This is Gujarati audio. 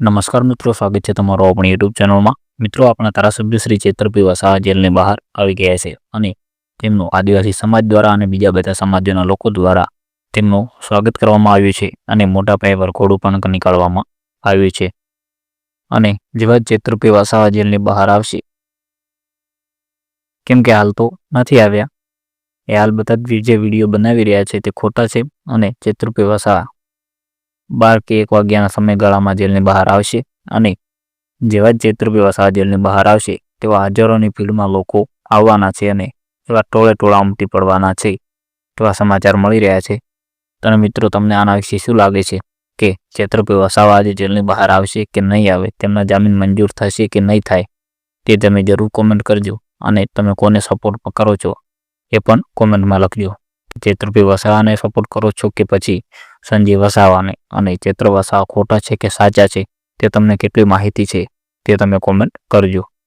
નમસ્કાર મિત્રો, સ્વાગત છે તમારો આપણી યુટ્યુબ ચેનલમાં. મિત્રો, આપણા ધારાસભ્ય શ્રી ચેતરભાઈ વસાવા જેલની બહાર આવી ગયા છે અને તેમનું આદિવાસી સમાજ દ્વારા અને બીજા બધા સમાજના લોકો દ્વારા તેમનું સ્વાગત કરવામાં આવ્યું છે અને મોટા પાયે વરઘોડું પણ નીકાળવામાં આવ્યું છે. અને જેવા જ ચેતરભાઈ વસાવા જેલની બહાર આવશે, કેમ કે હાલ તો નથી આવ્યા. એ હાલ બધા જ વીડિયો બનાવી રહ્યા છે તે ખોટા છે અને ચેતરભાઈ વસાવા બાર કે એક વાગ્યાના સમયગાળામાં જેલની બહાર આવશે અને જેવા જ ચેતરભાઈ જેલની બહાર આવશે, તેવા હજારોની ભીડમાં લોકો આવવાના છે અને એવા ટોળે ટોળા ઉમટી પડવાના છે. તેવા સમાચાર મળી રહ્યા છે. તને મિત્રો, તમને આના વિશે શું લાગે છે? કે ચેતરભાઈ વસાવા આજે જેલની બહાર આવશે કે નહીં આવે? તેમના જામીન મંજૂર થશે કે નહીં થાય? તે તમે જરૂર કોમેન્ટ કરજો અને તમે કોને સપોર્ટ કરો છો એ પણ કોમેન્ટમાં લખજો. ચેતરભાઈ વસાવાને સપોર્ટ કરો છો કે પછી સંજય વસાવાને અને ચેત્ર વસાવા ખોટા છે કે સાચા છે તે તમને કેટલી માહિતી છે તે તમે કોમેન્ટ કરજો.